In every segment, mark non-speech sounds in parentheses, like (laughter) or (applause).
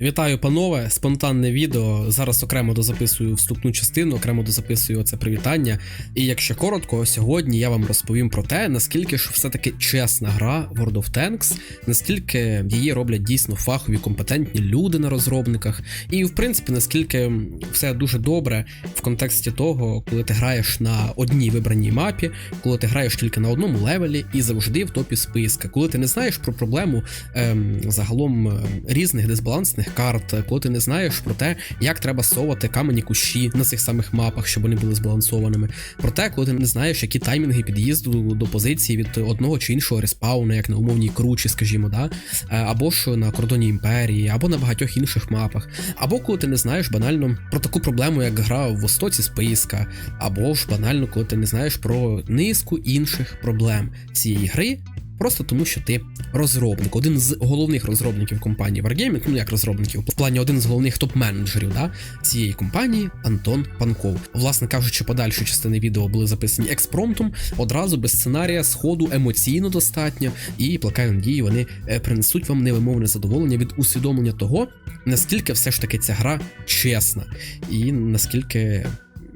Вітаю, панове! Спонтанне відео. Зараз окремо дозаписую вступну частину, окремо дозаписую це привітання. І якщо коротко, сьогодні я вам розповім про те, наскільки ж все-таки чесна гра World of Tanks, наскільки її роблять дійсно фахові компетентні люди на розробниках, і в принципі наскільки все дуже добре в контексті того, коли ти граєш на одній вибраній мапі, коли ти граєш тільки на одному левелі і завжди в топі списка, коли ти не знаєш про проблему ем, загалом ем, різних дисбалансних карт, коли ти не знаєш про те, як треба совати камені кущі на цих самих мапах, щоб вони були збалансованими. Про те, коли ти не знаєш, які таймінги під'їзду до позиції від одного чи іншого респауна, як на умовній кручі, скажімо, да? Е, або ж на кордоні імперії, або на багатьох інших мапах, або коли ти не знаєш банально про таку проблему, як гра в востоці списка, або ж банально, коли ти не знаєш про низку інших проблем цієї гри. Просто тому, що ти розробник, один з головних розробників компанії Wargaming, ну як розробників, в плані один з головних топ-менеджерів да, цієї компанії Антон Панков. Власне кажучи, подальші частини відео були записані експромтом, одразу без сценарія, сходу емоційно достатньо, і плакаю надії, вони е, принесуть вам невимовне задоволення від усвідомлення того, наскільки все ж таки ця гра чесна, і наскільки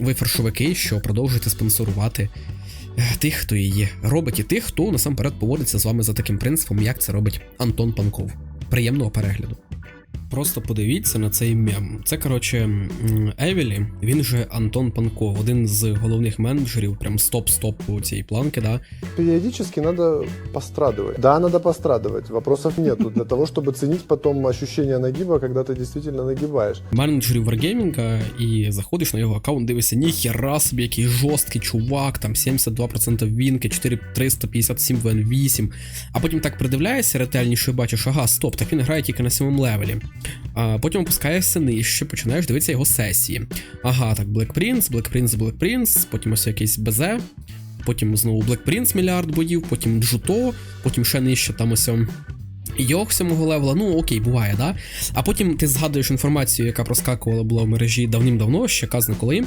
ви фаршовики, що продовжуєте спонсорувати тих, хто її робить, і тих, хто насамперед поводиться з вами за таким принципом, як це робить Антон Панков. Приємного перегляду. Просто подивіться на цей мем. Це, коротше, м, Евілі, він же Антон Панков, один з головних менеджерів, прям стоп-стоп цієї планки, да. Периодически надо пострадывать. Да, надо пострадывать, вопросов нету. Для того, чтобы ценить потом ощущение нагиба, когда ты действительно нагибаешь. менеджерів Wargaming, і заходиш на його аккаунт, дивишся, ніхера собі, який жорсткий чувак, там 72% вінки, 4357 ВН8. А потім так придивляєшся ретельніше і бачиш, ага, стоп, так він грає тільки на сьомому левелі. А потім опускаєшся нижче, починаєш дивитися його сесії. Ага, так, Black Prince, Black Prince, Black Prince, потім ось якийсь БЗ, потім знову Black Prince мільярд боїв, потім Джуто, потім ще нижче там ось. Йох сьомого левела, ну окей, буває, да? А потім ти згадуєш інформацію, яка проскакувала була в мережі давним-давно, ще казно коли,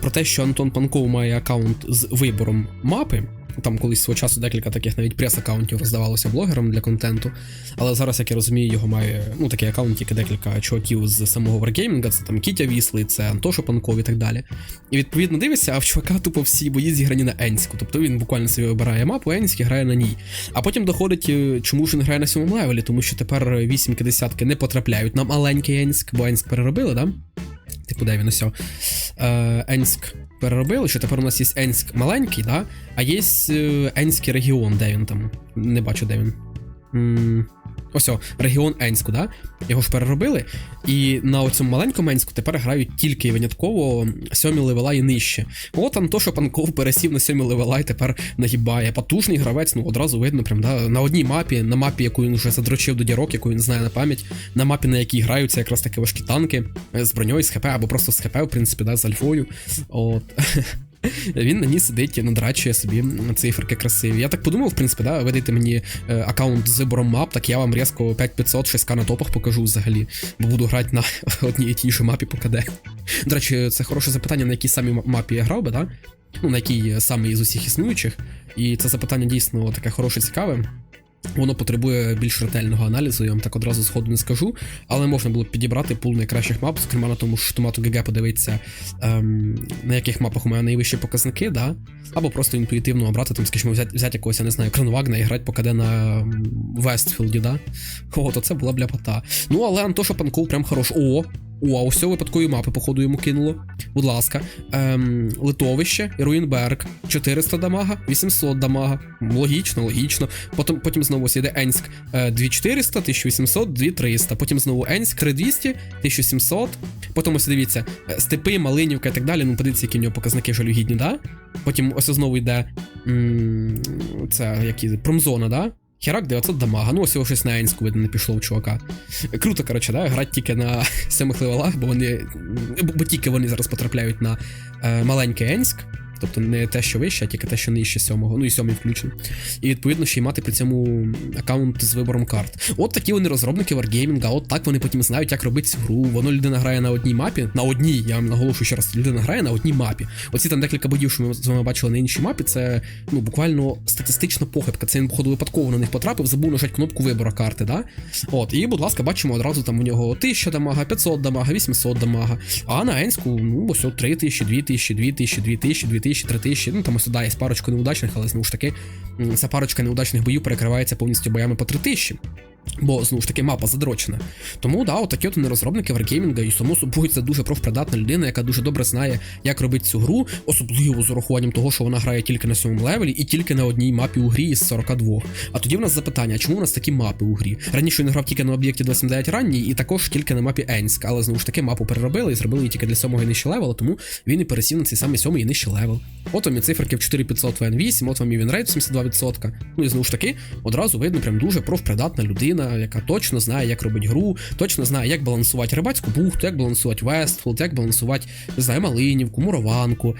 про те, що Антон Панков має аккаунт з вибором мапи. Там колись свого часу декілька таких навіть прес-аккаунтів роздавалося блогерам для контенту. Але зараз, як я розумію, його має ну такий аккаунт, тільки декілька чуваків з самого Wargaming, це там Кітя Віслий, це Антоша Панков і так далі. І відповідно дивишся, а в чувака тупо всі бої зіграні на Енську. Тобто він буквально собі вибирає мапу, Енськ і грає на ній. А потім доходить, е, чому ж він грає на сьомому левелі, тому що тепер вісімки десятки не потрапляють на маленький Енськ, бо Енськ переробили, да? Типу, де він усьо. Е, Енськ переробили, що тепер у нас є Енськ маленький, да? а є е, Енський регіон, де він там. Не бачу, де він. М, Ось, о, регіон Енську, да? Його ж переробили. І на цьому маленькому Енську тепер грають тільки і винятково сьомі левела і нижче. От Антоша Панков пересів на сьомі левела і тепер нагибає. Потужний гравець, ну одразу видно, прям да, на одній мапі, на мапі, яку він вже задрочив до дірок, яку він знає на пам'ять, на мапі, на якій граються якраз таки важкі танки е, з броньою, з ХП, або просто з ХП, в принципі, да, з альфою. От. (laughs) Він на ній сидить і надрачує собі циферки красиві. Я так подумав, в принципі, да, видайте мені е, аккаунт з мап, так я вам різко 5500 6к на топах покажу взагалі, бо буду грати на (laughs) одній і тій же мапі по КД. До речі, це хороше запитання, на якій самій мапі я грав би, да? Ну, на якій саме із усіх існуючих. І це запитання дійсно таке хороше, цікаве. Воно потребує більш ретельного аналізу, я вам так одразу сходу не скажу, але можна було б підібрати пул найкращих мап, зокрема на тому ж томату ГГ подивитися, ем, на яких мапах у мене найвищі показники, да? або просто інтуїтивно обрати, там, скажімо, взяти, взяти якогось, я не знаю, Кронвагна і грати по КД на Вестфілді, да? О, то це була б ляпота. Ну, але Антоша Панков прям хорош. О! Ось цього випадкової мапи, походу, йому кинуло. Будь ласка. Ем, Литовище, Руїнберг, 400 дамага, 800 дамага. Логічно, логічно. Потім, потім знову ось йде Енськ е, 2400, 1800, 2300. Потім знову Енськ 3200, 1700. Потім ось дивіться, е, степи, Малинівка і так далі. Ну, подивіться, які в нього показники жалюгідні, да? Потім ось знову йде м, це які промзона, да? Херак 900 дамага. Ну, ось його щось на Енську видно не пішло у чувака. Круто, коротше, да? грати тільки на (laughs) сьомих левелах, бо вони. Бо тільки вони зараз потрапляють на е, маленький Енськ. Тобто не те, що вище, а тільки те, що нижче сьомого, ну і сьомий включно. І відповідно ще й мати при цьому аккаунт з вибором карт. От такі вони розробники Wargaming, а от так вони потім знають, як робити цю гру. Воно людина грає на одній мапі, на одній, я вам наголошую ще раз, людина грає на одній мапі. Оці там декілька боїв, що ми з вами бачили на іншій мапі, це ну буквально статистична похибка. Це він, походу, випадково на них потрапив, забув нажати кнопку вибору карти, да? От, і, будь ласка, бачимо одразу там у нього 1000 дамага, 500 дамага, 800 дамага. А на Енську, ну, ось от 3000, 2000, 2000, 2000, 2000, 3000. Ну там ось сюди є парочку неудачних, але знову ж таки, ця парочка неудачних боїв перекривається повністю боями по 3000. Бо знову ж таки мапа задрочена. Тому да, отакі от вони розробники Wargaming, і само собою це дуже профпридатна людина, яка дуже добре знає, як робити цю гру, особливо з урахуванням того, що вона грає тільки на сьомому левелі і тільки на одній мапі у грі із 42. А тоді в нас запитання, чому у нас такі мапи у грі? Раніше він грав тільки на об'єкті 279 ранній, і також тільки на мапі Енськ, але знову ж таки мапу переробили і зробили її тільки для сьомого і нижче левела, тому він і пересів на цей самий сьомий і нижче левел. От вам і циферки в 4500 в N8, от вам і вінрейт 72%. Ну і знову ж таки, одразу видно, прям дуже профпридатна людина, яка точно знає, як робити гру, точно знає, як балансувати рибацьку бухту, як балансувати Вестфолд, як балансувати, не знаю, Малинівку, Мурованку,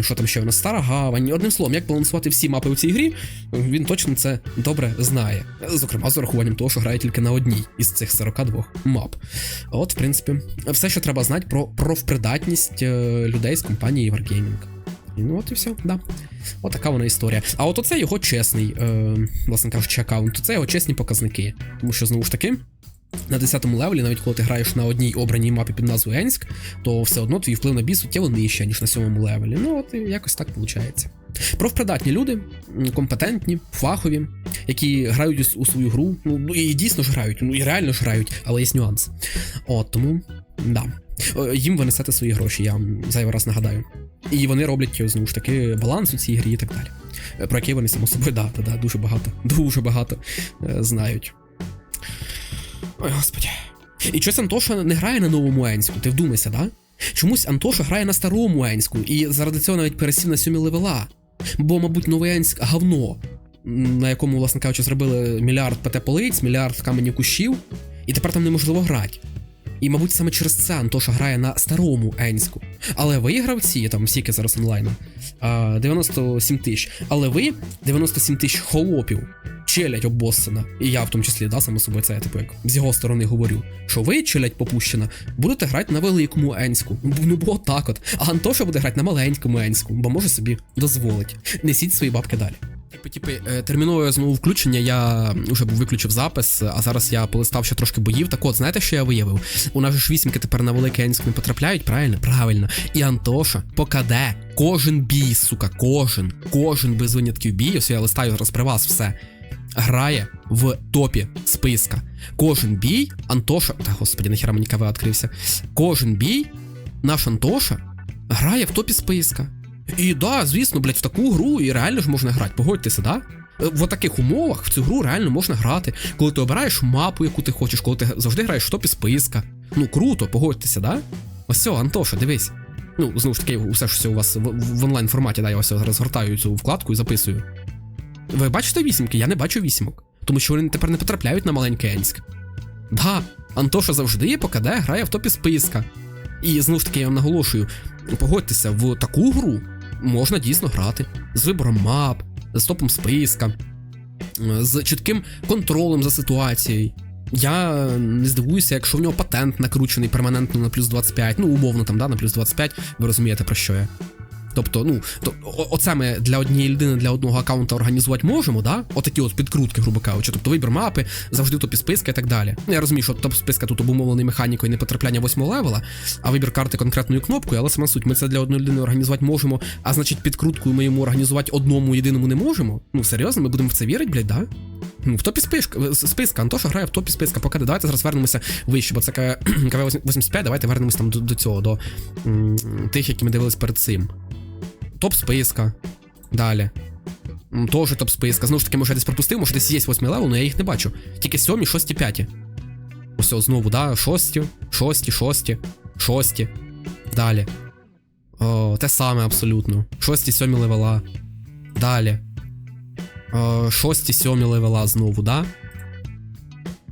що там ще у нас Стара Гавань. Одним словом, як балансувати всі мапи у цій грі, він точно це добре знає. Зокрема, з урахуванням того, що грає тільки на одній із цих 42 мап. От, в принципі, все, що треба знати про профпридатність е, людей з компанії Wargaming. Ну от і все, да. От така вона історія. А от оце його чесний, е, власне кажучи, аккаунт. Це його чесні показники. Тому що знову ж таки. На 10-му левелі, навіть коли ти граєш на одній обраній мапі під назвою Енськ, то все одно твій вплив на бій суттєво нижче, ніж на 7-му левелі. Ну от і якось так виходить. Профпридатні люди, компетентні, фахові, які грають у- у свою гру. Ну, ну і дійсно ж грають, ну і реально ж грають, але є нюанс. От тому, да. Е, Їм ви несете свої гроші, я вам зайвий раз нагадаю. І вони роблять знову ж таки баланс у цій грі і так далі. Е, Про які вони само собою, да, да, дуже багато, (laughs) дуже багато е, знають. Ой, господі. І щось Антоша не грає на новому Енську, ти вдумайся, да? Чомусь Антоша грає на старому Енську, і заради цього навіть пересів на сьомі левела. Бо, мабуть, новий Енськ говно, на якому, власне кажучи, зробили мільярд ПТ полиць, мільярд каменів кущів, і тепер там неможливо грати. І, мабуть, саме через це Антоша грає на старому Енську. Але ви гравці, там скільки зараз онлайну, а, 97 тисяч. Але ви 97 тисяч холопів челядь обоссана. І я в тому числі, да, само собою, це я типу як з його сторони говорю. Що ви, челядь попущена, будете грати на великому Енську. Ну бо так от. А Антоша буде грати на маленькому Енську, бо може собі дозволить. Несіть свої бабки далі. Типи, типи, е, термінове знову включення, я вже був виключив запис, а зараз я полистав ще трошки боїв. Так от, знаєте, що я виявив? У нас ж вісімки тепер на великий Енськ не потрапляють, правильно? Правильно. І Антоша покаде кожен бій, сука, кожен, кожен без винятків бій, ось я листаю зараз при вас все. Грає в топі списка. Кожен бій Антоша. Та господі, нахера мені КВ відкрився. Кожен бій наш Антоша грає в топі списка. І да, звісно, блядь, в таку гру і реально ж можна грати. Погодьтеся, да? Е, В таких умовах в цю гру реально можна грати, коли ти обираєш мапу, яку ти хочеш, коли ти завжди граєш в топі списка. Ну круто, погодьтеся, да? Ось все, Антоша, дивись. Ну, знову ж таки, усе ж все у вас в, в онлайн форматі, да, я ось зараз гортаю цю вкладку і записую. Ви бачите вісімки? Я не бачу вісімок. Тому що вони тепер не потрапляють на маленький Енськ. Да, Антоша завжди покаде грає в топі списка. І знову ж таки, я вам наголошую: погодьтеся, в таку гру можна дійсно грати з вибором мап, з топом списка, з чітким контролем за ситуацією. Я не здивуюся, якщо в нього патент накручений перманентно на плюс 25, ну умовно там, да, на плюс 25, ви розумієте про що я. Тобто, ну, то, о- оце ми для однієї людини, для одного аккаунта організувати можемо, да? Отакі от підкрутки, грубо кажучи. Тобто вибір мапи, завжди топі списка і так далі. Ну, я розумію, що топ списка тут обумовлений механікою непотрапляння восьмого левела, а вибір карти конкретною кнопкою, але сама суть, ми це для одної людини організувати можемо, а значить, підкруткою ми йому організувати одному єдиному не можемо. Ну, серйозно, ми будемо в це вірити, блядь, да? Ну, в топі списка, списка. Антоша грає в топі списка. Поки давайте зараз вернемося вище, бо це (clears throat) КВ 85, давайте вернемося там до, до цього, до м, тих, які ми дивились перед цим. Топ списка. Далі. Тоже топ списка. Знову ж таки, може, я десь пропустив, може десь є восьмий левел, але я їх не бачу. Тільки сьомі, шості, п'яті. Ось ось знову, да, шості, шості, шості, шості. Далі. О, те саме абсолютно. Шості, сьомі левела. Далі. О, шості, сьомі левела знову, да?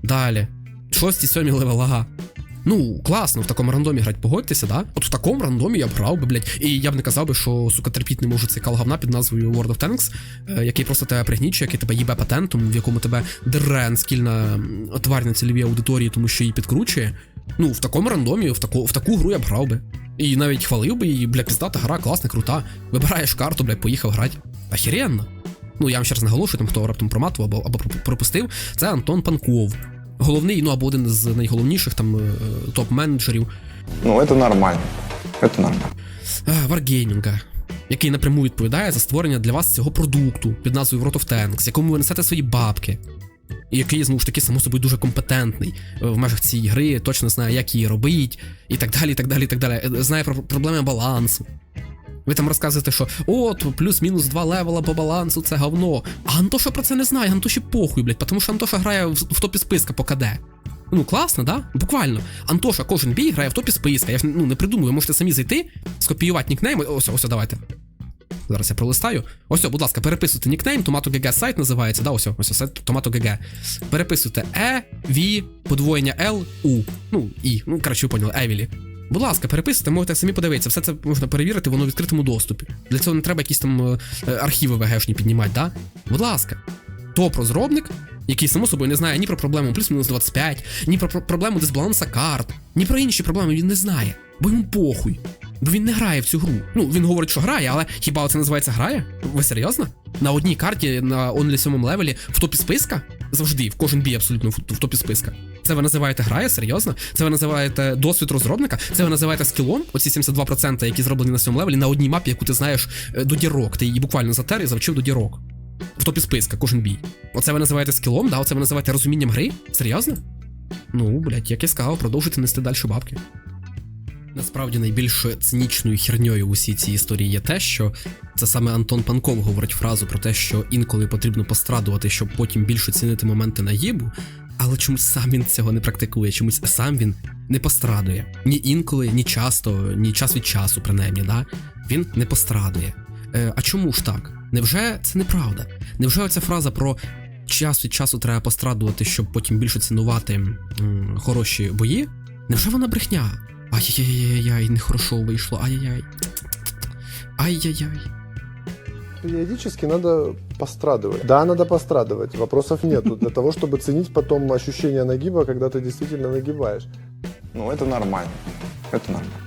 Далі. Шості, сьомі левела. Ну, класно, в такому рандомі грати, погодьтеся, да? От в такому рандомі я б грав би, блядь. І я б не казав би, що, сука, терпіть не можу цей кал говна під назвою World of Tanks, е, який просто тебе пригнічує, який тебе їбе патентом, в якому тебе дерен скільна тварь на цільовій аудиторії, тому що її підкручує. Ну, в такому рандомі, в таку, в таку гру я б грав би. І навіть хвалив би її, бля, піздата гра, класна, крута. Вибираєш карту, блядь, поїхав грати. Охеренно. Ну, я вам ще раз наголошую, там хто раптом проматував або, або пропустив, це Антон Панков. Головний, ну або один з найголовніших там е, топ-менеджерів Ну, это нормально. Это нормально. Wargaming, який напряму відповідає за створення для вас цього продукту під назвою World of Tanks, якому ви несете свої бабки. І який, знову ж таки, само собою дуже компетентний е, в межах цієї гри, точно знає, як її робить, і так далі, і так далі, і так далі. Е, Знає про проблеми балансу. Ви там розказуєте, що от плюс-мінус два левела по балансу, це говно. А Антоша про це не знає, Антоші похуй, блядь, тому що Антоша грає в, в топі списка по КД. Ну, класно, да? Буквально. Антоша кожен бій грає в топі списка. Я ж ну, не придумую, можете самі зайти, скопіювати нікнейм. Ось, ось, давайте. Зараз я пролистаю. Ось, будь ласка, переписуйте нікнейм, Tomato.gg сайт називається, да, ось, ось сайт Tomato.gg. Переписуйте E, V, подвоєння L, U. Ну, І. Ну, коротше, ви поняли, Евілі. Будь ласка, переписуйте, можете самі подивитися. Все це можна перевірити, воно в відкритому доступі. Для цього не треба якісь там е, е, архіви ВГшні піднімати, да? Будь ласка. Топ-розробник, який, само собою, не знає ні про проблему плюс-мінус 25, ні про про проблему дисбаланса карт, ні про інші проблеми він не знає, бо йому похуй. Бо він не грає в цю гру. Ну, він говорить, що грає, але хіба це називається грає? Ви серйозно? На одній карті на онлі 7 левелі в топі списка? Завжди, в кожен бій абсолютно в топі списка. Це ви називаєте грає? Серйозно? Це ви називаєте досвід розробника? Це ви називаєте скілом? Оці 72%, які зроблені на 7 левелі на одній мапі, яку ти знаєш е, до дірок. Ти її буквально затер і завчив до дірок. В топі списка, кожен бій. Оце ви називаєте скілом, да? Оце ви називаєте розумінням гри? Серйозно? Ну, блядь, як я сказав, продовжуйте нести далі бабки. Насправді найбільш цинічною херньою в усій цій історії є те, що це саме Антон Панков говорить фразу про те, що інколи потрібно пострадувати, щоб потім більше цінити моменти наїбу, але чомусь сам він цього не практикує, чомусь сам він не пострадує. Ні інколи, ні часто, ні час від часу, принаймні, да? він не пострадує. Е, а чому ж так? Невже це неправда? Невже оця фраза про час від часу треба пострадувати, щоб потім більше цінувати м, хороші бої? Невже вона брехня? Ай-яй-яй-яй, нехорошо вийшло, ай-яй-яй. Ай-яй-яй Периодически надо пострадывать. Да, надо пострадывать, вопросов нету. Для того, чтобы ценить потом ощущение нагиба, когда ты действительно нагибаешь. Ну, это нормально. Это нормально.